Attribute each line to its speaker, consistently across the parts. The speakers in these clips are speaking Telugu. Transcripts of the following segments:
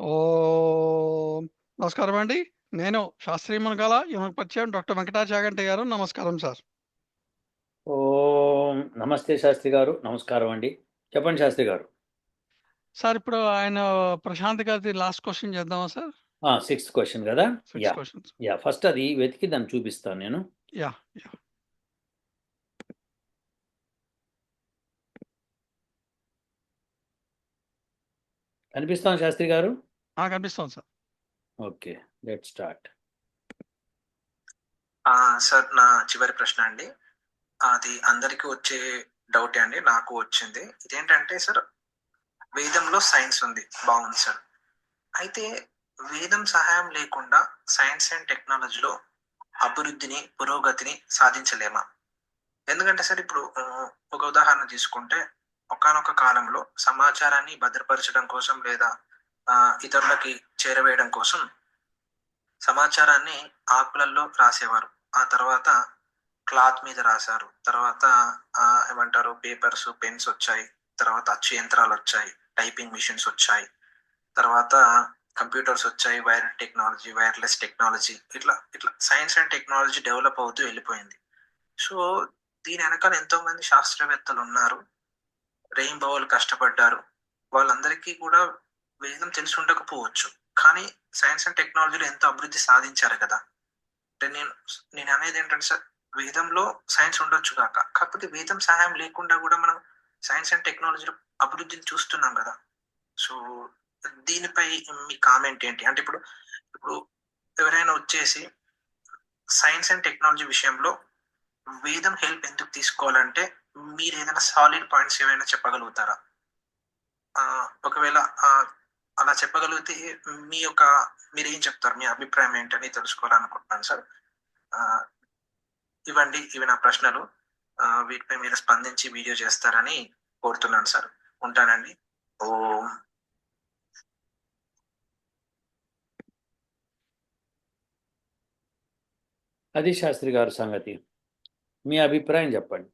Speaker 1: ఓం. నమస్కారం అండి. నేను శాస్త్రీయ మునగాల యువన పరిచయం డాక్టర్ వెంకటాచాగంటి గారు. నమస్కారం సార్.
Speaker 2: ఓం. నమస్తే శాస్త్రి గారు. నమస్కారం అండి. చెప్పండి శాస్త్రి గారు.
Speaker 1: సార్ ఇప్పుడు ఆయన ప్రశాంత్ గారి లాస్ట్ క్వశ్చన్ చేద్దామా సార్?
Speaker 2: సిక్స్త్ క్వశ్చన్ కదా? యా. యా ఫస్ట్ అది వెతికి దాన్ని చూపిస్తాను నేను.
Speaker 1: Ya ya.
Speaker 2: కనిపిస్తాను శాస్త్రి గారు?
Speaker 1: నాకు అనిపిస్తుంది సార్.
Speaker 2: Okay let start.
Speaker 3: ఆ, సార్ నా చివరి ప్రశ్న అండి. అది అందరికీ వచ్చే డౌటే అండి నాకు వచ్చింది. ఇదేంటంటే సార్ వేదంలో సైన్స్ ఉంది బాగుంది సార్. అయితే వేదం సహాయం లేకుండా సైన్స్ అండ్ టెక్నాలజీలో అభివృద్ధిని పురోగతిని సాధించలేమా? ఎందుకంటే సార్ ఇప్పుడు ఒక ఉదాహరణ తీసుకుంటే ఒకానొక కాలంలో సమాచారాన్ని భద్రపరచడం కోసం లేదా ఇతరులకి చేరవేయడం కోసం సమాచారాన్ని ఆకులల్లో రాసేవారు. ఆ తర్వాత క్లాత్ మీద రాశారు. తర్వాత ఏమంటారు పేపర్స్ పెన్స్ వచ్చాయి. తర్వాత అచ్చు యంత్రాలు వచ్చాయి. టైపింగ్ మిషన్స్ వచ్చాయి. తర్వాత కంప్యూటర్స్ వచ్చాయి. వైర్ టెక్నాలజీ వైర్లెస్ టెక్నాలజీ ఇట్లా ఇట్లా సైన్స్ అండ్ టెక్నాలజీ డెవలప్ అవుతూ వెళ్ళిపోయింది. సో దీని వెనకాల ఎంతో మంది శాస్త్రవేత్తలు ఉన్నారు. రెయిన్బోలు కష్టపడ్డారు. వాళ్ళందరికీ కూడా వేదం తెలిసి ఉండకపోవచ్చు కానీ సైన్స్ అండ్ టెక్నాలజీలో ఎంతో అభివృద్ధి సాధించారు కదా. అంటే నేను నేను అనేది ఏంటంటే సార్ వేదంలో సైన్స్ ఉండొచ్చు కాక. కాకపోతే వేదం సహాయం లేకుండా కూడా మనం సైన్స్ అండ్ టెక్నాలజీలో అభివృద్ధిని చూస్తున్నాం కదా. సో దీనిపై మీ కామెంట్ ఏంటి? అంటే ఇప్పుడు ఇప్పుడు ఎవరైనా వచ్చేసి సైన్స్ అండ్ టెక్నాలజీ విషయంలో వేదం హెల్ప్ ఎందుకు తీసుకోవాలంటే మీరు ఏదైనా సాలిడ్ పాయింట్స్ ఏమైనా చెప్పగలుగుతారా? ఒకవేళ అలా చెప్పగలిగితే మీ యొక్క మీరు ఏం చెప్తారు? మీ అభిప్రాయం ఏంటని తెలుసుకోవాలనుకుంటున్నాను సార్. ఇవ్వండి ఇవి నా ప్రశ్నలు. వీటిపై మీరు స్పందించి వీడియో చేస్తారని కోరుతున్నాను సార్. ఉంటానండి. ఓ.
Speaker 2: అది శాస్త్రి గారు సంగతి. మీ అభిప్రాయం చెప్పండి.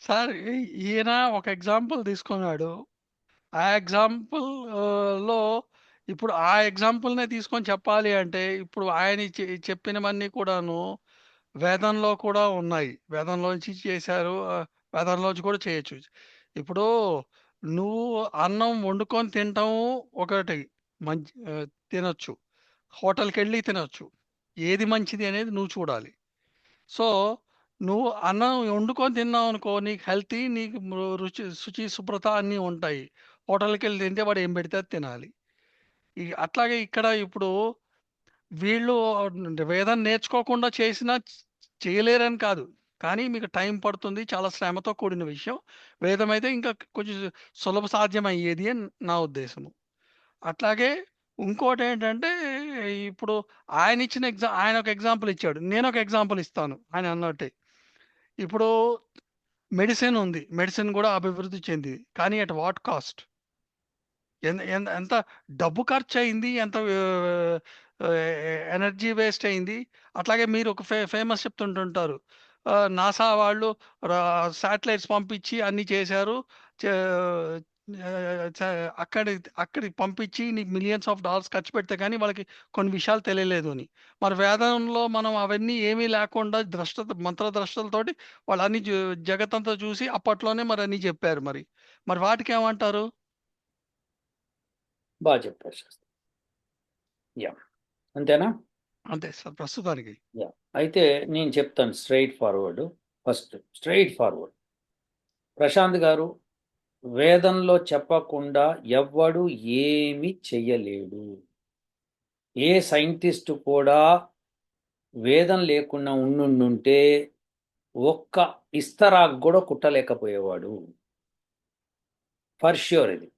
Speaker 1: సార్ ఈయన ఒక ఎగ్జాంపుల్ తీసుకున్నాడు. ఆ ఎగ్జాంపుల్లో ఇప్పుడు ఆ ఎగ్జాంపుల్నే తీసుకొని చెప్పాలి అంటే ఇప్పుడు ఆయన చె- చెప్పినవన్నీ కూడాను వేదంలో కూడా ఉన్నాయి. వేదంలోంచి చేశారు వేదంలోంచి కూడా చేయొచ్చు. ఇప్పుడు నువ్వు అన్నం వండుకొని తినటం ఒకటి మంచి ఆ, తినొచ్చు. హోటల్కి వెళ్ళి తినొచ్చు. ఏది మంచిది అనేది నువ్వు చూడాలి. సో నువ్వు అన్నం వండుకొని తిన్నావు అనుకో నీకు హెల్తీ నీకు రుచి శుచి శుభ్రత అన్నీ ఉంటాయి. హోటల్కి వెళ్ళి తింటే వాడు ఏం పెడితే అది తినాలి. ఈ అట్లాగే ఇక్కడ ఇప్పుడు వీళ్ళు వేదం నేర్చుకోకుండా చేసినా చేయలేరని కాదు. కానీ మీకు టైం పడుతుంది చాలా శ్రమతో కూడిన విషయం. వేదం అయితే ఇంకా కొంచెం సులభ సాధ్యం అయ్యేది అని నా ఉద్దేశము. అట్లాగే ఇంకోటి ఏంటంటే ఇప్పుడు ఆయన ఇచ్చిన ఎగ్జా ఆయన ఒక ఎగ్జాంపుల్ ఇచ్చాడు. నేను ఒక ఎగ్జాంపుల్ ఇస్తాను. ఆయన అన్నట్టే. ఇప్పుడు మెడిసిన్ ఉంది. మెడిసిన్ కూడా అభివృద్ధి చెందింది. కానీ అట్ వాట్ కాస్ట్? ఎంత ఎంత డబ్బు ఖర్చు అయింది ఎంత ఎనర్జీ వేస్ట్ అయింది అట్లాగే మీరు ఒక ఫే ఫేమస్ చెప్తుంటుంటారు. నాసా వాళ్ళు శాటిలైట్స్ పంపించి అన్ని చేశారు. చే- అక్కడి అక్కడికి పంపించి నీకు మిలియన్స్ ఆఫ్ డాలర్స్ ఖర్చు పెడితే కానీ వాళ్ళకి కొన్ని విషయాలు తెలియలేదు అని. మరి వేదంలో మనం అవన్నీ ఏమీ లేకుండా ద్రష్ట మంత్రద్రష్టలతోటి వాళ్ళు అన్ని జ- జగత్తంతా చూసి అప్పట్లోనే మరి అన్ని చెప్పారు మరి. మరి వాటికి ఏమంటారు
Speaker 2: బాగా చెప్పారు శాస్త్రి యా. అంతేనా?
Speaker 1: అంతే సార్ ప్రస్తుతానికి.
Speaker 2: యా. అయితే నేను చెప్తాను straight forward. First straight forward. Prashanth గారు వేదంలో చెప్పకుండా ఎవ్వడు ఏమి చెయ్యలేడు. ఏ సైంటిస్ట్ కూడా వేదం లేకుండా ఉండుంటే ఒక్క ఇస్తరాకు కూడా కుట్టలేకపోయేవాడు. ఫర్ ష్యూర్ ఇది.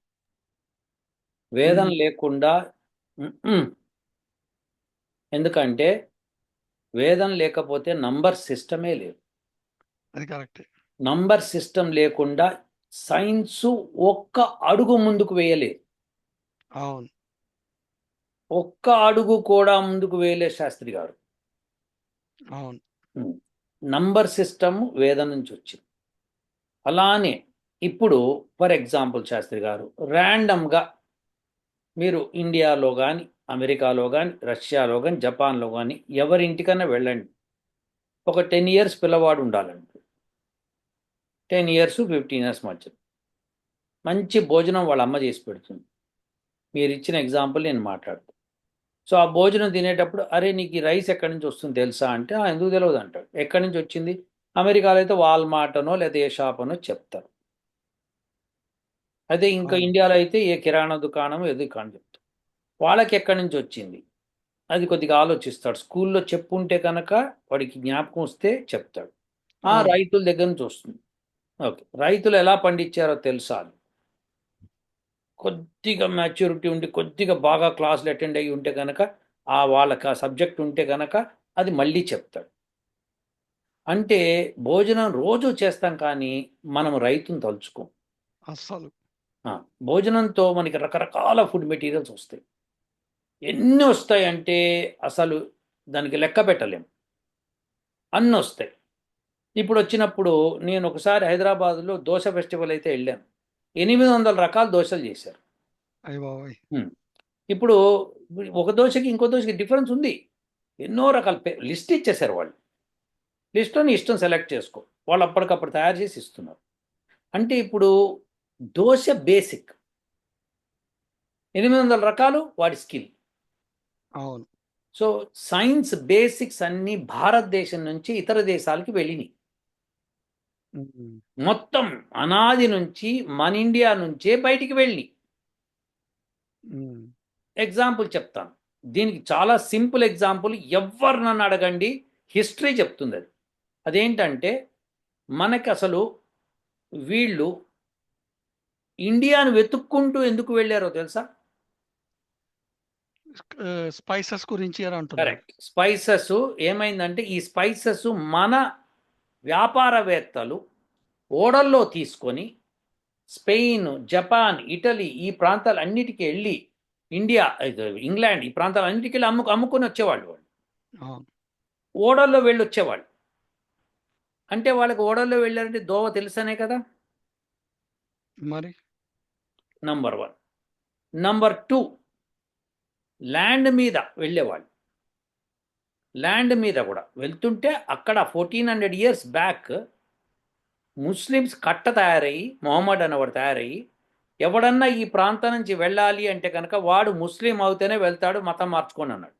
Speaker 2: వేదం. లేకుండా. ఎందుకంటే వేదం లేకపోతే నంబర్ సిస్టమే లేదు.
Speaker 1: అది కరెక్టే.
Speaker 2: నంబర్ సిస్టమ్ లేకుండా సైన్సు ఒక్క అడుగు ముందుకు వేయలేదు
Speaker 1: అవును.
Speaker 2: ఒక్క అడుగు కూడా ముందుకు వేయలేదు శాస్త్రి గారు.
Speaker 1: అవును.
Speaker 2: నంబర్ సిస్టమ్ వేదం నుంచి వచ్చింది. అలానే ఇప్పుడు ఫర్ ఎగ్జాంపుల్ శాస్త్రి గారు ర్యాండమ్గా మీరు ఇండియాలో కానీ అమెరికాలో కానీ రష్యాలో కానీ జపాన్లో కానీ ఎవరింటికన్నా వెళ్ళండి. ఒక టెన్ ఇయర్స్ పిల్లవాడు ఉండాలండి. టెన్ ఇయర్స్ ఫిఫ్టీన్ ఇయర్స్ మధ్య మంచి భోజనం వాళ్ళ అమ్మ చేసి పెడుతుంది. మీరు ఇచ్చిన ఎగ్జాంపుల్ నేను మాట్లాడుతాను సో ఆ భోజనం తినేటప్పుడు అరే నీకు ఈ రైస్ ఎక్కడి నుంచి వస్తుంది తెలుసా? అంటే "ఆ, ఎందుకు తెలియదు అంటాడు. ఎక్కడి నుంచి వచ్చింది? అమెరికాలో అయితే వాల్మార్ట్ అనో లేదా ఏ షాప్ అనో చెప్తారు. అదే ఇంకా. ఇండియాలో అయితే ఏ కిరాణా దుకాణం ఏదో చెప్తారు వాళ్ళకి ఎక్కడి నుంచి వచ్చింది? అది కొద్దిగా ఆలోచిస్తాడు. స్కూల్లో చెప్పుంటే కనుక వాడికి జ్ఞాపకం వస్తే చెప్తాడు. ఆ. రైతుల దగ్గర నుంచి వస్తుంది. ఓకే. రైతులు ఎలా పండించారో తెలుసా. కొద్దిగా మెచ్యూరిటీ ఉండి కొద్దిగా బాగా క్లాసులు అటెండ్ అయ్యి ఉంటే కనుక ఆ వాళ్ళకి ఆ సబ్జెక్ట్ ఉంటే కనుక అది మళ్ళీ చెప్తాడు. అంటే భోజనం రోజు చేస్తాం కానీ మనం రైతుని తలుచుకోం.
Speaker 1: అస్సలు.
Speaker 2: ఆ, భోజనంతో మనకి రకరకాల ఫుడ్ మెటీరియల్స్ వస్తాయి. ఎన్ని వస్తాయి అంటే అసలు దానికి లెక్క పెట్టలేం. అన్ని వస్తాయి. ఇప్పుడు వచ్చినప్పుడు నేను ఒకసారి హైదరాబాద్లో దోశ ఫెస్టివల్ అయితే వెళ్ళాను. ఎనిమిది వందల రకాల దోశలు చేశారు. ఇప్పుడు ఒక దోశకి ఇంకో దోశకి డిఫరెన్స్ ఉంది. ఎన్నో రకాల లిస్ట్ ఇచ్చేసారు వాళ్ళు. లిస్ట్లో నీ ఇష్టం సెలెక్ట్ చేసుకో. వాళ్ళు అప్పటికప్పుడు తయారు చేసి ఇస్తున్నారు. అంటే ఇప్పుడు దోశ బేసిక్ ఎనిమిది వందల రకాలు వాడి స్కిల్.
Speaker 1: అవును.
Speaker 2: సో సైన్స్ బేసిక్స్ అన్నీ భారతదేశం నుంచి ఇతర దేశాలకి వెళ్ళినాయి. మొత్తం అనాది నుంచి మన ఇండియా నుంచే బయటికి
Speaker 1: ఉమ్.
Speaker 2: ఎగ్జాంపుల్ చెప్తాను. దీనికి చాలా సింపుల్ ఎగ్జాంపుల్ ఎవరు నన్ను అడగండి. హిస్టరీ చెప్తుంది అది. అదేంటంటే మనకి అసలు వీళ్ళు ఇండియాను వెతుక్కుంటూ ఎందుకు వెళ్ళారో తెలుసా?
Speaker 1: స్పైసెస్ గురించి
Speaker 2: కరెక్ట్. స్పైసెస్ ఏమైందంటే ఈ స్పైసెస్ మన వ్యాపారవేత్తలు ఓడల్లో తీసుకొని స్పెయిన్ జపాన్ ఇటలీ ఈ ప్రాంతాలు అన్నిటికీ వెళ్ళి ఇండియా ఇంగ్లాండ్ ఈ ప్రాంతాలు అన్నిటికీ వెళ్ళి అమ్ము అమ్ముకొని వచ్చేవాళ్ళు వాళ్ళు. ఓడల్లో వెళ్ళి వచ్చేవాళ్ళు అంటే వాళ్ళకి ఓడల్లో వెళ్ళారంటే దోవ తెలుసనే కదా?
Speaker 1: మరి?
Speaker 2: Number one number two land మీద వెళ్ళేవాళ్ళు. ల్యాండ్ మీద కూడా వెళ్తుంటే అక్కడ fourteen hundred years back Muslims కట్ట తయారయ్యి మొహమ్మద్ అనేవాడు తయారయ్యి ఎవడన్నా ఈ ప్రాంతం నుంచి వెళ్ళాలి అంటే కనుక వాడు ముస్లిం అవుతేనే వెళ్తాడు మతం మార్చుకొని అన్నాడు.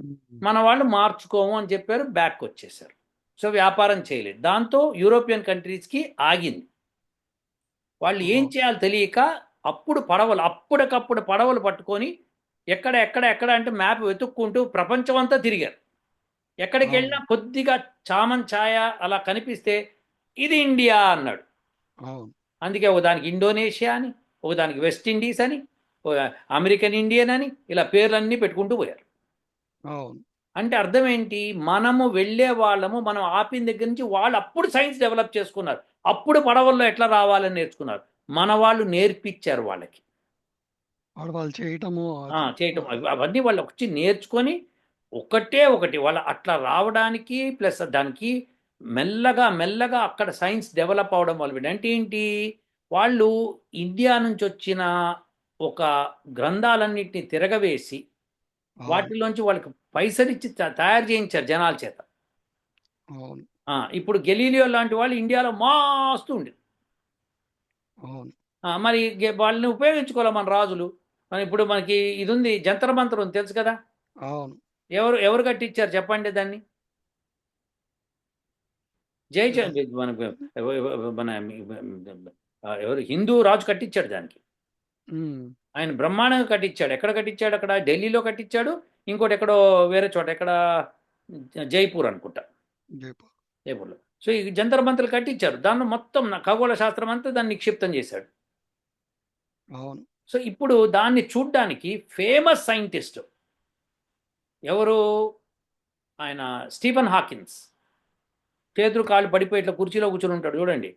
Speaker 1: ఉమ్.
Speaker 2: మన వాళ్ళు మార్చుకోము అని చెప్పారు బ్యాక్ వచ్చేసారు. సో వ్యాపారం చేయలేదు. దాంతో యూరోపియన్ కంట్రీస్కి ఆగింది. వాళ్ళు ఏం. చేయాలో తెలియక అప్పుడు పడవలు అప్పటికప్పుడు పడవలు పట్టుకొని ఎక్కడ ఎక్కడ ఎక్కడ అంటే మ్యాప్ వెతుక్కుంటూ ప్రపంచం అంతా తిరిగారు. ఎక్కడికి. వెళ్ళినా కొద్దిగా చామన్ ఛాయ అలా కనిపిస్తే ఇది ఇండియా అన్నాడు. అందుకే ఒక దానికి ఇండోనేషియా అని ఒక దానికి వెస్ట్ ఇండీస్ అని అమెరికన్ ఇండియన్ అని ఇలా పేర్లన్నీ పెట్టుకుంటూ పోయారు.
Speaker 1: అవును.
Speaker 2: అంటే అర్థం ఏంటి మనము వెళ్ళే వాళ్ళము మనం ఆపిన దగ్గర నుంచి వాళ్ళు అప్పుడు సైన్స్ డెవలప్ చేసుకున్నారు. అప్పుడు పడవల్లో ఎట్లా రావాలని నేర్చుకున్నారు? మన వాళ్ళు నేర్పించారు వాళ్ళకి.
Speaker 1: వాళ్ళు చేయటము
Speaker 2: చేయటం. అవ- అవన్నీ వాళ్ళు వచ్చి నేర్చుకొని ఒకటే ఒకటి వాళ్ళ అట్లా రావడానికి ప్లస్ దానికి మెల్లగా మెల్లగా అక్కడ సైన్స్ డెవలప్ అవడం వల్ల అంటే ఏంటి? వాళ్ళు ఇండియా నుంచి వచ్చిన ఒక గ్రంథాలన్నింటినీ తిరగవేసి వాటిలోంచి వాళ్ళకి పైసలిచ్చి తయారు చేయించారు జనాల చేత. ఇప్పుడు గెలీలియో లాంటి వాళ్ళు ఇండియాలో మాస్తూ ఉండి
Speaker 1: అవును.
Speaker 2: మరి వాళ్ళని ఉపయోగించుకోవాలి మన రాజులు? మన ఇప్పుడు మనకి ఇది ఉంది జంతర్ మంతర్ ఉంది తెలుసు కదా? ఎవరు ఎవరు కట్టించారు చెప్పండి దాన్ని? జై మన మన ఎవరు? హిందూ రాజు కట్టించాడు దానికి. ఆయన బ్రహ్మాండంగా కట్టించాడు ఎక్కడ కట్టించాడు అక్కడ? ఢిల్లీలో కట్టించాడు ఇంకోటి ఎక్కడో వేరే చోట ఎక్కడ జైపూర్ అనుకుంటా.
Speaker 1: జైపూర్.
Speaker 2: జైపూర్లో. సో ఈ జంతర్ మంతర్లు కట్టించారు. దాన్ని మొత్తం ఖగోళ శాస్త్రం అంతా దాన్ని నిక్షిప్తం చేశాడు.
Speaker 1: అవును.
Speaker 2: సో ఇప్పుడు దాన్ని చూడ్డానికి ఫేమస్ సైంటిస్ట్ ఎవరు? ఆయన స్టీఫన్ హాకిన్స్ చేతులు కాళ్ళు పడిపోయి ఇట్లా కుర్చీలో కూర్చొని ఉంటాడు చూడండి.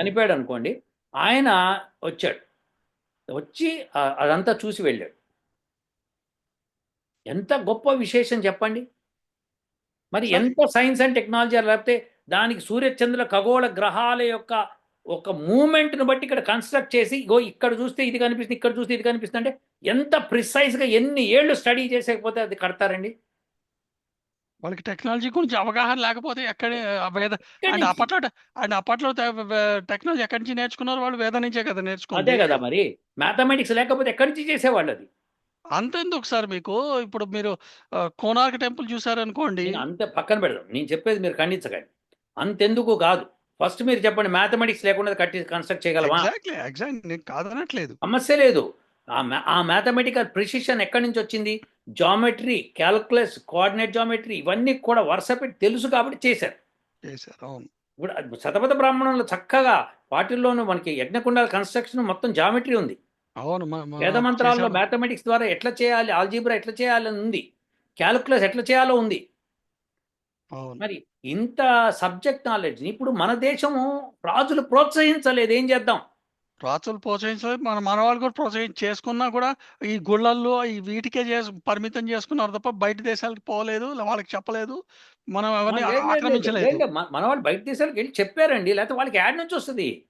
Speaker 2: చనిపోయాడు అనుకోండి. ఆయన వచ్చాడు. వచ్చి అదంతా చూసి వెళ్ళాడు. ఎంత గొప్ప విశేషం చెప్పండి? మరి. ఎంత సైన్స్ అండ్ టెక్నాలజీ లేకపోతే దానికి సూర్యచంద్రుల ఖగోళ గ్రహాల యొక్క ఒక మూమెంట్ను బట్టి ఇక్కడ కన్స్ట్రక్ట్ చేసి ఇగో ఇక్కడ చూస్తే ఇది కనిపిస్తుంది ఇక్కడ చూస్తే ఇది కనిపిస్తుంది అంటే ఎంత ప్రిసైజ్గా ఎన్ని ఏళ్ళు స్టడీ చేసేకపోతే అది కడతారండి?
Speaker 1: వాళ్ళకి టెక్నాలజీ గురించి అవగాహన లేకపోతే ఎక్కడ వేద అండ్. అప్పట్లో అండ్ అప్పట్లో టెక్నాలజీ ఎక్కడి నుంచి నేర్చుకున్నారు వాళ్ళు? వేద నుంచే కదా
Speaker 2: అదే
Speaker 1: నేర్చుకుంది
Speaker 2: కదా మరి. మ్యాథమెటిక్స్ లేకపోతే ఎక్కడి నుంచి చేసేవాళ్ళు అది?
Speaker 1: అంతెందుకు సార్ మీకు? ఇప్పుడు మీరు కోనార్క్ టెంపుల్ చూసారనుకోండి.
Speaker 2: నేను అంతే పక్కన పెడదాం. నేను చెప్పేది మీరు ఖండించకండి. అంతెందుకు కాదు. ఫస్ట్ మీరు చెప్పండి మ్యాథమెటిక్స్ లేకుండా కట్టి కన్స్ట్రక్ట్ చేయగలమా
Speaker 1: ఎగ్జాక్ట్లీ ఎగ్జాక్ట్ నేను కాదనట్లేదు.
Speaker 2: సమస్య లేదు. ఆ మ్యా- ఆ మ్యాథమెటికల్ ప్రిసిషన్ ఎక్కడి నుంచి వచ్చింది? జామెట్రీ క్యాల్కులస్ కోఆర్డినేట్ జామెట్రీ ఇవన్నీ కూడా వరుస పెట్టి తెలుసు కాబట్టి చేశారు.
Speaker 1: చేశారు అవును.
Speaker 2: ఇప్పుడు శతపథ బ్రాహ్మణంలో చక్కగా వాటిల్లోనూ మనకి యజ్ఞకుండాల కన్స్ట్రక్షన్ మొత్తం జామెట్రీ ఉంది.
Speaker 1: అవును
Speaker 2: వేద మంత్రాల్లో. మ్యాథమెటిక్స్ ద్వారా ఎట్లా చేయాలి ఆల్జీబ్రా ఎట్లా చేయాలని ఉంది. క్యాల్కులస్ ఎట్లా చేయాలో ఉంది. మరి ఇంత సబ్జెక్ట్ నాలెడ్జ్ ఇప్పుడు మన దేశము రాజులు ప్రోత్సహించలేదు. ఏం చేద్దాం?
Speaker 1: రాజులు ప్రోత్సహించలేదు. మన మన వాళ్ళు కూడా ప్రోత్సహించి చేసుకున్నా కూడా ఈ గుళ్ళల్లో ఈ వీటికే చేసు పరిమితం చేసుకున్నారు తప్ప బయట దేశాలకు పోలేదు వాళ్ళకి చెప్పలేదు. మనం ఎవరిని
Speaker 2: లేదు, లేదు, లేదు,
Speaker 1: ఆక్రమించలేదు.
Speaker 2: లేదు, మన- మన వాళ్ళు బయట దేశాలకు వెళ్ళి చెప్పారండి. లేకపోతే వాళ్ళకి యాడ్ నుంచి వస్తుంది.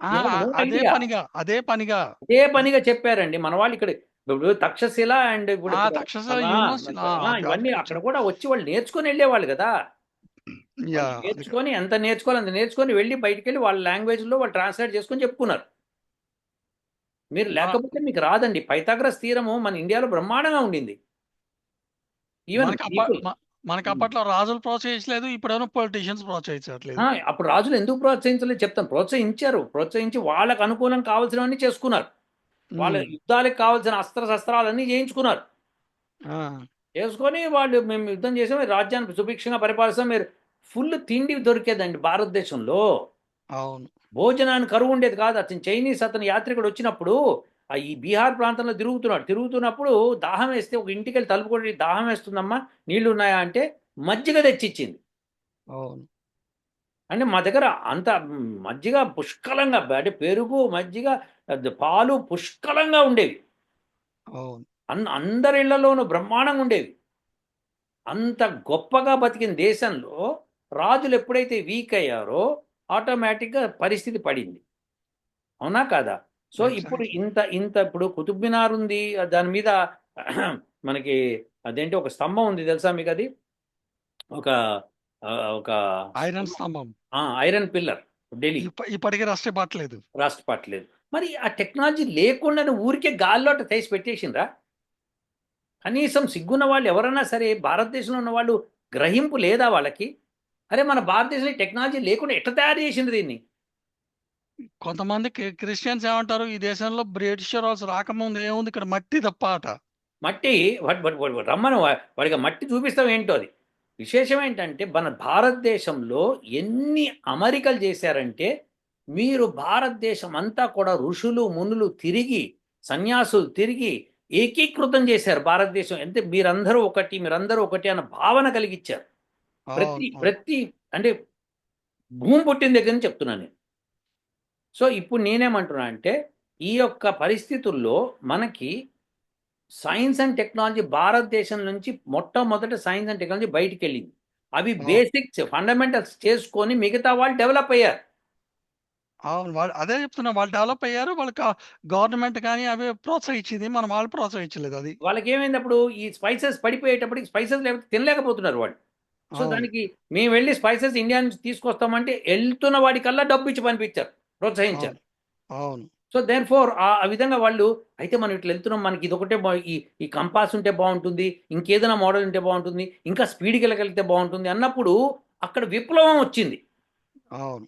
Speaker 1: ఆ, అదే. పనిగా అదే పనిగా.
Speaker 2: పనిగా చెప్పారండి. మన వాళ్ళు ఇక్కడ ఇప్పుడు తక్షశిల అండ్ ఇప్పుడు
Speaker 1: ఆ, తక్షశిల
Speaker 2: ఆ,
Speaker 1: యూనివర్సిటీ, ఆ,
Speaker 2: ఆ, ఇవన్నీ. అక్కడ కూడా వచ్చి వాళ్ళు నేర్చుకొని వెళ్ళేవాళ్ళు కదా.
Speaker 1: యా
Speaker 2: నేర్చుకొని ఎంత నేర్చుకోవాలి అంత నేర్చుకొని వెళ్ళి బయటికి వెళ్ళి వాళ్ళ లాంగ్వేజ్లో వాళ్ళు ట్రాన్స్లేట్ చేసుకొని చెప్పుకున్నారు. మీరు లేకపోతే మీకు రాదండి. పైథాగరస్ తీరము మన ఇండియాలో బ్రహ్మాండంగా ఉండింది. ఈవెన్
Speaker 1: మనకి అప్ప- మ- మనకి అప్పట్లో రాజులు ప్రోత్సహించలేదు ఇప్పుడేమో పొలిటీషియన్స్ ప్రోత్సహించట్లేదు.
Speaker 2: అప్పుడు రాజులు ఎందుకు ప్రోత్సహించలేదు చెప్తాను ప్రోత్సహించారు. ప్రోత్సహించి వాళ్ళకు అనుకూలం కావాల్సినవన్నీ చేసుకున్నారు. వాళ్ళ యుద్ధాలకు కావాల్సిన అస్త్ర శస్త్రాలన్నీ చేయించుకున్నారు. చేసుకొని వాళ్ళు మేము యుద్ధం చేసాం. రాజ్యాన్ని సుభిక్షంగా పరిపాలిస్తాం. మీరు ఫుల్ తిండి దొరికేదండి భారతదేశంలో.
Speaker 1: అవును.
Speaker 2: భోజనానికి కరువు ఉండేది కాదు. అతను చైనీస్ అతను యాత్రికుడు వచ్చినప్పుడు ఈ బీహార్ ప్రాంతంలో తిరుగుతున్నాడు. తిరుగుతున్నప్పుడు దాహం వేస్తే ఒక ఇంటికి వెళ్ళి తలుపు కొట్టి దాహం వేస్తుందమ్మా నీళ్ళు ఉన్నాయా? అంటే మజ్జిగ తెచ్చిచ్చింది.
Speaker 1: అవును.
Speaker 2: అంటే మా దగ్గర అంత మజ్జిగ పుష్కలంగా అంటే పెరుగు మజ్జిగ పాలు పుష్కలంగా ఉండేవి. అన్ అందరి ఇళ్ళలోనూ బ్రహ్మాండంగా ఉండేవి. అంత గొప్పగా బతికిన దేశంలో రాజులు ఎప్పుడైతే వీక్ అయ్యారో ఆటోమేటిక్గా పరిస్థితి పడింది. అవునా కాదా? సో. ఇప్పుడు ఇంత ఇంత ఇప్పుడు కుతుబ్ మినార్ ఉంది దాని మీద మనకి అదేంటి ఒక స్తంభం ఉంది తెలుసా మీకు అది? ఒక ఒక
Speaker 1: ఐరన్ స్తంభం.
Speaker 2: ఆ, ఐరన్ పిల్లర్ ఢిల్లీ.
Speaker 1: ఇప్ప- ఇప్పటికీ రష్ట పట్టలేదు
Speaker 2: రాష్ట్ర పట్టలేదు మరి ఆ టెక్నాలజీ లేకుండానే ఊరికే గాల్లోట తీసి పెట్టేసిండ్రా? కనీసం సిగ్గున్న వాళ్ళు ఎవరైనా సరే భారతదేశంలో ఉన్న వాళ్ళు గ్రహింపు లేదా వాళ్ళకి? అరే మన భారతదేశంలో టెక్నాలజీ లేకుండా ఎట్లా తయారు చేసిండ్రు దీన్ని?
Speaker 1: కొంతమంది క్రి- క్రిస్టియన్స్ ఏమంటారు ఈ దేశంలో బ్రిటిష్ రాజు రాకముందు ఏముంది? ఇక్కడ మట్టి తప్ప అట
Speaker 2: మట్టి రమ్మను వాడికి మట్టి చూపిస్తాం ఏంటో అది. విశేషం ఏంటంటే మన భారతదేశంలో ఎన్ని అమరికలు చేశారంటే మీరు భారతదేశం అంతా కూడా ఋషులు మునులు తిరిగి సన్యాసులు తిరిగి ఏకీకృతం చేశారు భారతదేశం. అంటే మీరందరూ ఒకటి మీరందరూ ఒకటి అన్న భావన కలిగించారు ప్రతి. ప్రతి అంటే భూమి పుట్టిన దగ్గర నుంచి చెప్తున్నాను నేను. సో ఇప్పుడు నేనేమంటున్నా అంటే ఈ యొక్క పరిస్థితుల్లో మనకి సైన్స్ అండ్ టెక్నాలజీ భారతదేశం నుంచి మొట్టమొదట సైన్స్ అండ్ టెక్నాలజీ బయటికి వెళ్ళింది అవి. బేసిక్స్ ఫండమెంటల్స్ చేసుకొని మిగతా వాళ్ళు డెవలప్ అయ్యారు.
Speaker 1: అవును. వాళ్ళు అదే చెప్తున్నా వాళ్ళు డెవలప్ అయ్యారు వాళ్ళకి గవర్నమెంట్ కానీ అవి ప్రోత్సహించింది మన వాళ్ళు ప్రోత్సహించలేదు అది.
Speaker 2: వాళ్ళకి ఏమైంది అప్పుడు? ఈ స్పైసెస్ పడిపోయేటప్పటికి స్పైసెస్ లేకపోతే తినలేకపోతున్నారు వాళ్ళు. సో. దానికి మేము వెళ్ళి స్పైసెస్ ఇండియా నుంచి తీసుకొస్తామంటే వెళ్తున్న వాడికల్లా డబ్బు ఇచ్చి పంపించారు. ప్రోత్సహించారు
Speaker 1: అవును.
Speaker 2: సో దేర్ ఫోర్ ఆ విధంగా వాళ్ళు అయితే మనం ఇట్లా వెళ్తున్నాం మనకి ఇది ఒకటే బా ఈ ఈ కంపాస్ ఉంటే బాగుంటుంది ఇంకేదైనా మోడల్ ఉంటే బాగుంటుంది ఇంకా స్పీడ్కి వెళ్ళగలిగితే బాగుంటుంది అన్నప్పుడు అక్కడ విప్లవం వచ్చింది.
Speaker 1: అవును.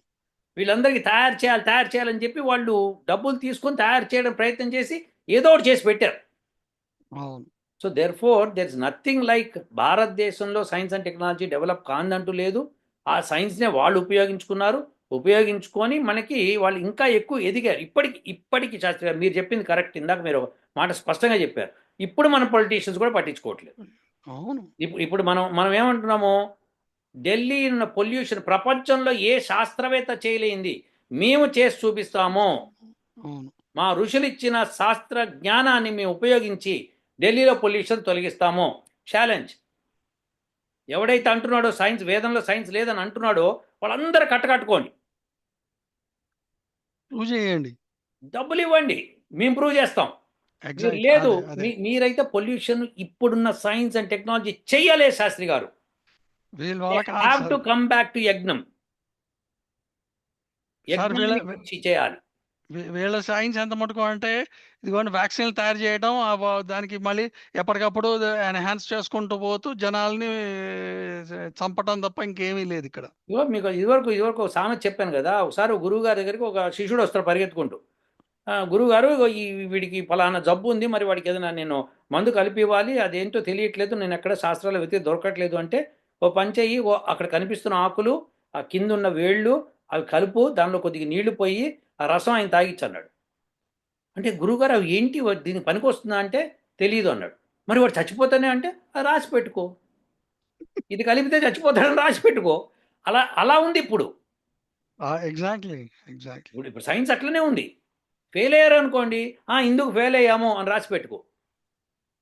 Speaker 2: వీళ్ళందరికీ తయారు చేయాలి తయారు చేయాలని చెప్పి వాళ్ళు డబ్బులు తీసుకొని తయారు చేయడం ప్రయత్నం చేసి ఏదో ఒకటి చేసి పెట్టారు.
Speaker 1: అవును.
Speaker 2: So there for there is nothing like భారతదేశంలో సైన్స్ అండ్ టెక్నాలజీ డెవలప్ కాందంటూ లేదు. ఆ సైన్స్నే వాళ్ళు ఉపయోగించుకున్నారు. ఉపయోగించుకొని మనకి వాళ్ళు ఇంకా ఎక్కువ ఎదిగారు. ఇప్పటికి ఇప్పటికి శాస్త్రి గారు మీరు చెప్పింది కరెక్ట్. ఇందాక మీరు మాట స్పష్టంగా చెప్పారు. ఇప్పుడు మన పొలిటీషియన్స్ కూడా పట్టించుకోవట్లేదు.
Speaker 1: అవును.
Speaker 2: ఇప్పుడు ఇప్పుడు మనం మనం ఏమంటున్నాము? ఢిల్లీ ఉన్న పొల్యూషన్ ప్రపంచంలో ఏ శాస్త్రవేత్త చేయలేంది మేము చేసి చూపిస్తాము. మా ఋషులు ఇచ్చిన శాస్త్ర జ్ఞానాన్ని మేము ఉపయోగించి ఢిల్లీలో పొల్యూషన్ తొలగిస్తాము. ఛాలెంజ్. ఎవడైతే అంటున్నాడో సైన్స్ వేదంలో సైన్స్ లేదని అంటున్నాడో వాళ్ళందరూ కట్టకట్టుకోండి.
Speaker 1: ప్రూవ్ చేయండి.
Speaker 2: డబ్బులు ఇవ్వండి. మేము ప్రూవ్ చేస్తాం. లేదు మీరైతే పొల్యూషన్ ఇప్పుడున్న సైన్స్ అండ్ టెక్నాలజీ చెయ్యలే శాస్త్రి గారు. టు కమ్ బ్యాక్ టు యజ్ఞం. చేయాలి.
Speaker 1: వీళ్ళ సైన్స్ ఎంత మటుకు అంటే ఇదిగోండి వ్యాక్సిన్లు తయారు చేయడం దానికి మళ్ళీ ఎప్పటికప్పుడు ఎన్హాన్స్ చేసుకుంటూ పోతూ జనాల్ని చంపటం తప్ప ఇంకేమీ లేదు ఇక్కడ.
Speaker 2: ఇదిగో మీకు ఇదివరకు ఇదివరకు సామెత చెప్పాను కదా ఒకసారి గురువు గారి దగ్గరికి ఒక శిష్యుడు వస్తారు పరిగెత్తుకుంటూ. "ఆ, గురువు గారు ఈ వీడికి ఫలానా జబ్బు ఉంది మరి వాడికి ఏదైనా నేను మందు కలిపి ఇవ్వాలి అదేంటో తెలియట్లేదు నేను ఎక్కడ శాస్త్రాలు వెతికి దొరకట్లేదు అంటే ఓ పని చెయ్యి ఓ అక్కడ కనిపిస్తున్న ఆకులు ఆ కింద ఉన్న వేళ్ళు అవి కలుపు దానిలో కొద్దిగా నీళ్ళు పోయి ఆ రసం ఆయన తాగిచ్చు అన్నాడు. అంటే గురువుగారు అవి ఏంటి? దీనికి పనికి వస్తుందా అంటే తెలియదు అన్నాడు. మరి వాడు చచ్చిపోతానే అంటే అది రాసి పెట్టుకో. ఇది కలిపితే చచ్చిపోతాడని రాసి పెట్టుకో. అలా అలా ఉంది ఇప్పుడు.
Speaker 1: Exactly exactly.
Speaker 2: ఇప్పుడు ఇప్పుడు సైన్స్ అట్లనే ఉంది. ఫెయిల్ అయ్యారు అనుకోండి "ఆ, ఇందుకు ఫెయిల్ అయ్యాము అని రాసి పెట్టుకో.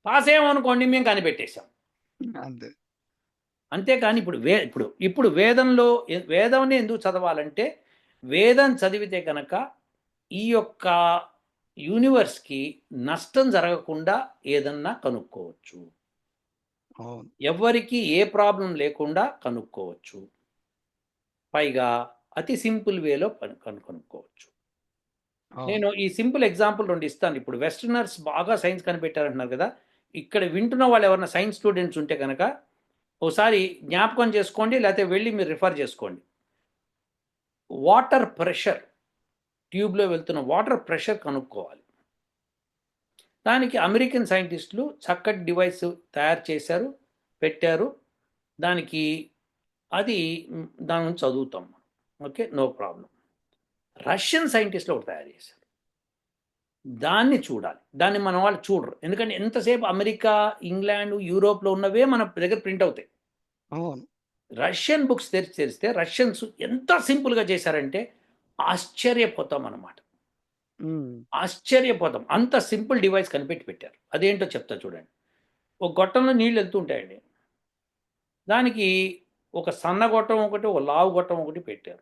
Speaker 2: పాస్ అయ్యాము అనుకోండి మేము కనిపెట్టేశాం.
Speaker 1: అంతే.
Speaker 2: అంతేకాని ఇప్పుడు వే ఇప్పుడు ఇప్పుడు వేదంలో వేదంని ఎందుకు చదవాలంటే వేదం చదివితే కనుక ఈ యొక్క యూనివర్స్కి నష్టం జరగకుండా ఏదన్నా కనుక్కోవచ్చు. ఎవరికి ఏ ప్రాబ్లం లేకుండా కనుక్కోవచ్చు. పైగా అతి సింపుల్ వేలో కనుక్కోవచ్చు. నేను ఈ సింపుల్ ఎగ్జాంపుల్ రెండు ఇస్తాను. ఇప్పుడు వెస్టర్నర్స్ బాగా సైన్స్ కనిపెట్టారంటున్నారు కదా. ఇక్కడ వింటున్న వాళ్ళు ఎవరైనా సైన్స్ స్టూడెంట్స్ ఉంటే కనుక ఒకసారి జ్ఞాపకం చేసుకోండి లేకపోతే వెళ్ళి మీరు రిఫర్ చేసుకోండి. వాటర్ ప్రెషర్ ట్యూబ్లో వెళ్తున్న వాటర్ ప్రెషర్ కనుక్కోవాలి. దానికి అమెరికన్ సైంటిస్టులు చక్కటి డివైస్ తయారు చేశారు పెట్టారు. దానికి అది దాని నుంచి చదువుతాం ఓకే నో ప్రాబ్లం రష్యన్ సైంటిస్టులు ఒకటి తయారు చేశారు. దాన్ని చూడాలి. దాన్ని మన వాళ్ళు చూడరు. ఎందుకంటే ఎంతసేపు అమెరికా ఇంగ్లాండ్ యూరోప్లో ఉన్నవే మన దగ్గర ప్రింట్ అవుతాయి.
Speaker 1: అవును.
Speaker 2: రష్యన్ బుక్స్ తెరిచి తెరిస్తే రష్యన్స్ ఎంత సింపుల్గా చేశారంటే ఆశ్చర్యపోతాం అన్నమాట. ఆశ్చర్యపోతాం. అంత సింపుల్ డివైస్ కనిపెట్టి పెట్టారు. అదేంటో చెప్తా చూడండి. ఒక గొట్టంలో నీళ్ళు వెళ్తూ ఉంటాయండి. దానికి ఒక సన్న గొట్టం ఒకటి ఒక లావు గొట్టం ఒకటి పెట్టారు.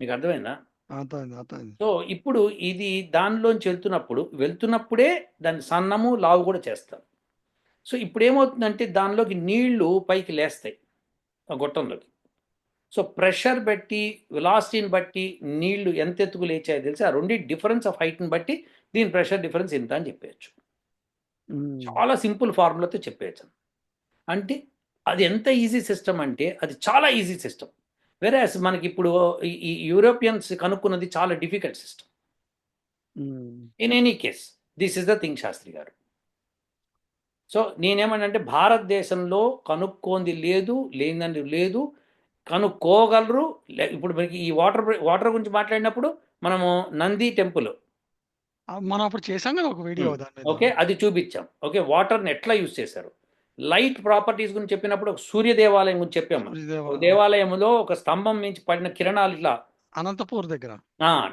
Speaker 2: మీకు అర్థమైందా?
Speaker 1: అర్థమైంది అర్థమైంది.
Speaker 2: సో ఇప్పుడు ఇది దానిలోంచి వెళ్తున్నప్పుడు వెళ్తున్నప్పుడే దాన్ని సన్నము లావు కూడా చేస్తారు. సో ఇప్పుడు ఏమవుతుందంటే దానిలోకి నీళ్ళు పైకి లేస్తాయి ఆ గొట్టంలోకి. సో ప్రెషర్ బట్టి వెలాసిటీని బట్టి నీళ్ళు ఎంత ఎత్తుకు లేచాయో తెలిసి ఆ రెండు డిఫరెన్స్ ఆఫ్ హైట్ని బట్టి దీని ప్రెషర్ డిఫరెన్స్ ఇంత అని చెప్పేయచ్చు. చాలా సింపుల్ ఫార్ములాతో చెప్పేయచ్చు. అంటే అది ఎంత ఈజీ సిస్టమ్ అంటే అది చాలా ఈజీ సిస్టమ్. వేరే మనకి ఇప్పుడు ఈ- యూరోపియన్స్ కనుక్కున్నది చాలా difficult system in any case this is the thing Shastri గారు. సో నేనేమనంటే భారతదేశంలో కనుక్కోంది లేదు లేనిదని లేదు కనుక్కోగలరు. ఇప్పుడు మనకి ఈ వాటర్ వాటర్ గురించి మాట్లాడినప్పుడు మనము నంది టెంపుల్
Speaker 1: మనం అప్పుడు చేసాం కదా ఒక వీడియో
Speaker 2: ఓకే అది చూపించాం. ఓకే వాటర్ని ఎట్లా యూజ్ చేశారు? లైట్ ప్రాపర్టీస్ గురించి చెప్పినప్పుడు ఒక సూర్య దేవాలయం గురించి చెప్పాము. దేవాలయంలో ఒక స్తంభం నుంచి పడిన కిరణాలు ఇట్లా
Speaker 1: అనంతపూర్ దగ్గర.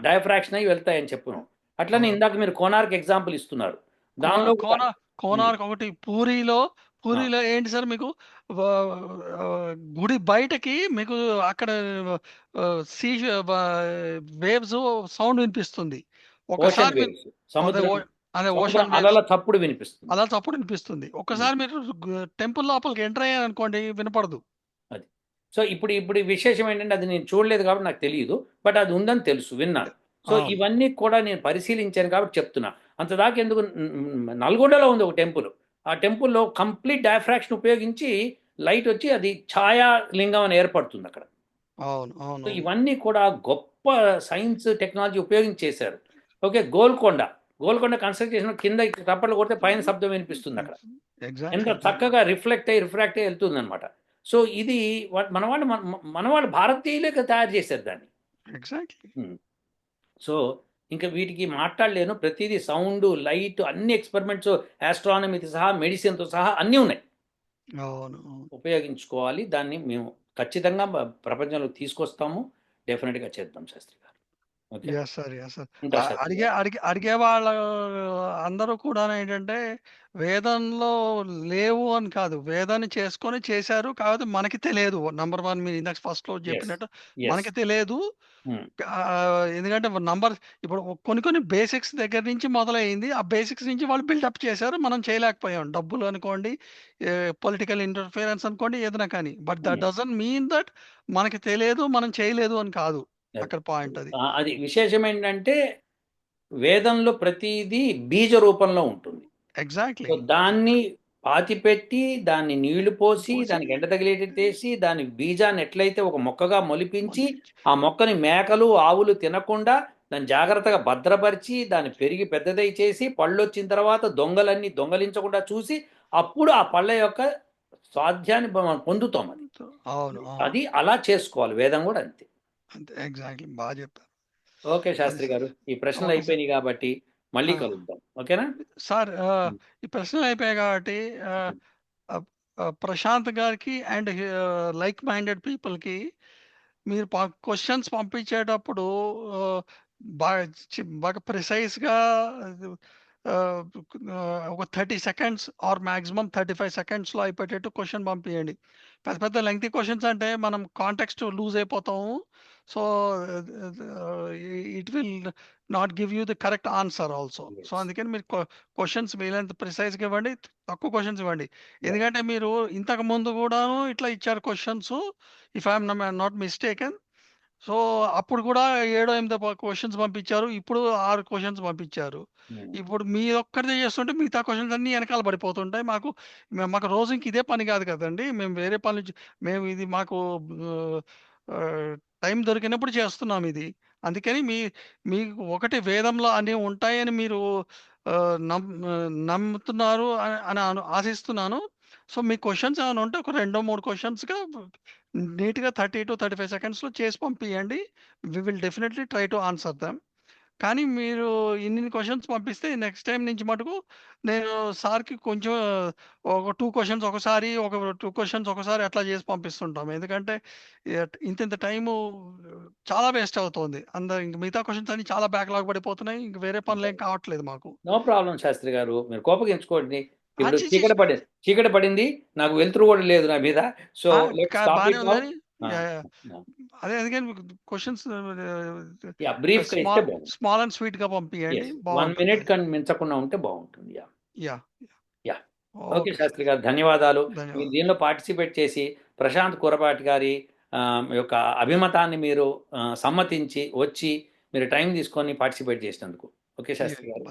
Speaker 2: డయాఫ్రాక్షన్ అయి వెళ్తాయని చెప్పాను అట్లనే. ఇందాక మీరు కోనార్క్ ఎగ్జాంపుల్ ఇస్తున్నారు. దానిలో
Speaker 1: కోనార్క్ ఒకటి పూరిలో పూరిలో ఏంటి సార్ మీకు? గుడి బయటకి మీకు అక్కడ సీ వేవ్స్ సౌండ్ వినిపిస్తుంది. ఒకసారి అదే ఓషన్
Speaker 2: అలల తప్పుడు వినిపిస్తుంది.
Speaker 1: అలా తప్పుడు వినిపిస్తుంది. ఒక్కసారి మీరు టెంపుల్ లోపలికి ఎంటర్ అయ్యారు అనుకోండి వినపడదు
Speaker 2: సో ఇప్పుడు ఇప్పుడు విశేషం ఏంటంటే అది నేను చూడలేదు కాబట్టి నాకు తెలియదు బట్ అది ఉందని తెలుసు విన్నాను. సో. ఇవన్నీ కూడా నేను పరిశీలించాను కాబట్టి చెప్తున్నా. అంతదాకా ఎందుకు నల్గొండలో ఉంది ఒక టెంపుల్. ఆ టెంపుల్లో కంప్లీట్ డయాఫ్రాక్షన్ ఉపయోగించి లైట్ వచ్చి అది ఛాయా లింగం అని ఏర్పడుతుంది అక్కడ. ఇవన్నీ కూడా గొప్ప సైన్స్ టెక్నాలజీ ఉపయోగించి చేశారు ఓకే గోల్కొండ. గోల్కొండ కన్స్ట్రక్ట్ చేసిన కింద రప్పట్లు కొడితే పైన శబ్దం వినిపిస్తుంది అక్కడ. ఎంత చక్కగా రిఫ్లెక్ట్ అయ్యి రిఫ్రాక్ట్ అయ్యి వెళ్తుంది అనమాట సో ఇది మన వాళ్ళు మన- వాళ్ళు భారతీయులే తయారు చేశారు దాన్ని.
Speaker 1: ఎగ్జాక్ట్లీ
Speaker 2: సో ఇంకా వీటికి మాట్లాడలేను. ప్రతిదీ సౌండ్ లైట్ అన్ని ఎక్స్పెరిమెంట్స్ ఆస్ట్రానమీతో సహా మెడిసిన్తో సహా అన్నీ ఉన్నాయి. ఉపయోగించుకోవాలి. దాన్ని మేము ఖచ్చితంగా ప్రపంచంలో తీసుకొస్తాము. డెఫినెట్గా చేద్దాం శాస్త్రి గారు.
Speaker 1: Yes sir. Yes sir. అడిగే అడిగే అడిగే వాళ్ళ అందరూ కూడా ఏంటంటే వేదంలో లేవు అని కాదు. వేదాన్ని చేసుకొని చేశారు కాకపోతే మనకి తెలియదు. నంబర్ వన్ మీరు ఇందాక ఫస్ట్లో
Speaker 2: ఎస్
Speaker 1: చెప్పినట్టు
Speaker 2: ఎస్
Speaker 1: మనకి తెలియదు. ఆ, ఎందుకంటే నంబర్ ఇప్పుడు కొన్ని కొన్ని బేసిక్స్ దగ్గర నుంచి మొదలైంది. ఆ బేసిక్స్ నుంచి వాళ్ళు బిల్డప్ చేశారు. మనం చేయలేకపోయాం. డబ్బులు అనుకోండి పొలిటికల్ ఇంటర్ఫియరెన్స్ అనుకోండి ఏదైనా కానీ. But that doesn't mean that మనకి తెలియదు మనం చేయలేదు అని కాదు. అక్కడ పాయింట్ అది.
Speaker 2: అది విశేషం ఏంటంటే వేదంలో ప్రతిదీ బీజ రూపంలో ఉంటుంది.
Speaker 1: ఎగ్జాక్ట్లీ
Speaker 2: దాన్ని పాతిపెట్టి దాన్ని నీళ్ళు పోసి దానికి ఎండ తగిలేటట్టు వేసి దాని బీజాన్ని ఎట్లయితే ఒక మొక్కగా మొలిపించి ఆ మొక్కని మేకలు ఆవులు తినకుండా దాన్ని జాగ్రత్తగా భద్రపరిచి దాన్ని పెరిగి పెద్దదై చేసి పళ్ళు వచ్చిన తర్వాత దొంగలన్నీ దొంగలించకుండా చూసి అప్పుడు ఆ పళ్ళ యొక్క స్వాధ్యాన్ని మనం పొందుతాం అది. అది అలా చేసుకోవాలి. వేదం కూడా అంతే.
Speaker 1: అంతే ఎగ్జాక్ట్లీ. బాగా చెప్పారు.
Speaker 2: ఓకే శాస్త్రి గారు. ఈ ప్రశ్నలు. అయిపోయినాయి కాబట్టి మళ్ళీ
Speaker 1: ఆ.
Speaker 2: కలుద్దాం. ఓకేనా?
Speaker 1: సార్ ఆ, ఈ ప్రశ్నలు అయిపోయాయి కాబట్టి ప్రశాంత్ గారికి అండ్ లైక్ మైండెడ్ పీపుల్కి మీరు క్వశ్చన్స్ పంపించేటప్పుడు బాగా బాగా ప్రిసైజ్గా ఒక thirty seconds or maximum thirty five సెకండ్స్లో అయిపోయేటట్టు క్వశ్చన్ పంపించండి పెద్ద పెద్ద లెంగ్తీ క్వశ్చన్స్ అంటే మనం కాంటెక్స్ట్ లూజ్ అయిపోతాము. So it will not give you the correct answer also so
Speaker 2: Yes.
Speaker 1: అందుకని మీరు క్వశ్చన్స్ వీలైనంత ప్రిసైజ్గా ఇవ్వండి తక్కువ క్వశ్చన్స్ ఇవ్వండి. ఎందుకంటే మీరు ఇంతకు ముందు కూడాను ఇట్లా ఇచ్చారు questions if I'm not mistaken so అప్పుడు కూడా ఏడో ఎనిమిదో క్వశ్చన్స్ పంపించారు ఇప్పుడు ఆరు క్వశ్చన్స్ పంపించారు. ఇప్పుడు మీ ఒక్కరిదే చేస్తుంటే మిగతా క్వశ్చన్స్ అన్ని వెనకాల పడిపోతుంటాయి. మాకు మాకు రోజు ఇంక ఇదే పని కాదు కదండి. మేము వేరే పని నుంచి మేము ఇది మాకు టైం దొరికినప్పుడు చేస్తున్నాం ఇది. అందుకని మీ మీకు ఒకటి వేదంలో అన్ని ఉంటాయని మీరు నమ్ నమ్ముతున్నారు అని అని ఆశిస్తున్నాను. సో మీ క్వశ్చన్స్ ఏమైనా ఉంటే ఒక రెండో మూడు క్వశ్చన్స్గా నీట్గా థర్టీ టు థర్టీ ఫైవ్ సెకండ్స్లో చేసి పంపించండి we will definitely try to answer them. కానీ మీరు ఇన్ని క్వశ్చన్స్ పంపిస్తే నెక్స్ట్ టైం నుంచి మటుకు నేను సార్కి కొంచెం ఒక టూ క్వశ్చన్స్ ఒకసారి ఒక టూ క్వశ్చన్స్ ఒకసారి అట్లా చేసి పంపిస్తుంటాం. ఎందుకంటే ఎట్- ఇంత ఇంత టైము చాలా వేస్ట్ అవుతుంది. అంద ఇంక మిగతా క్వశ్చన్స్ అన్ని చాలా బ్యాక్లాగ్ పడిపోతున్నాయి. ఇంక వేరే పనులు ఏం కావట్లేదు మాకు.
Speaker 2: నో ప్రాబ్లం శాస్త్రి గారు. మీరు కోపగించుకోండి. ఇప్పుడు చీకటి
Speaker 1: చి.
Speaker 2: పడింది చీకటి పడింది. నాకు వెలుతురు కూడా లేదు నా మీద. సో
Speaker 1: ఆ,
Speaker 2: లెట్స్
Speaker 1: కా-
Speaker 2: స్టాప్
Speaker 1: బానే
Speaker 2: ఇట్
Speaker 1: ఉందని యా, యా. అదే అందుకని questions
Speaker 2: ya brief
Speaker 1: small and స్వీట్గా పంపించండి
Speaker 2: వన్ మినిట్ కన్నా మించకుండా ఉంటే బాగుంటుంది. Ya.
Speaker 1: Ya
Speaker 2: Yeah. Okay. Shastri గారు ధన్యవాదాలు. దీనిలో పార్టిసిపేట్ చేసి ప్రశాంత్ కురపాటి గారి యొక్క అభిమతాన్ని మీరు సమ్మతించి వచ్చి మీరు టైం తీసుకొని పార్టిసిపేట్ చేసినందుకు. ఓకే శాస్త్రి గారు.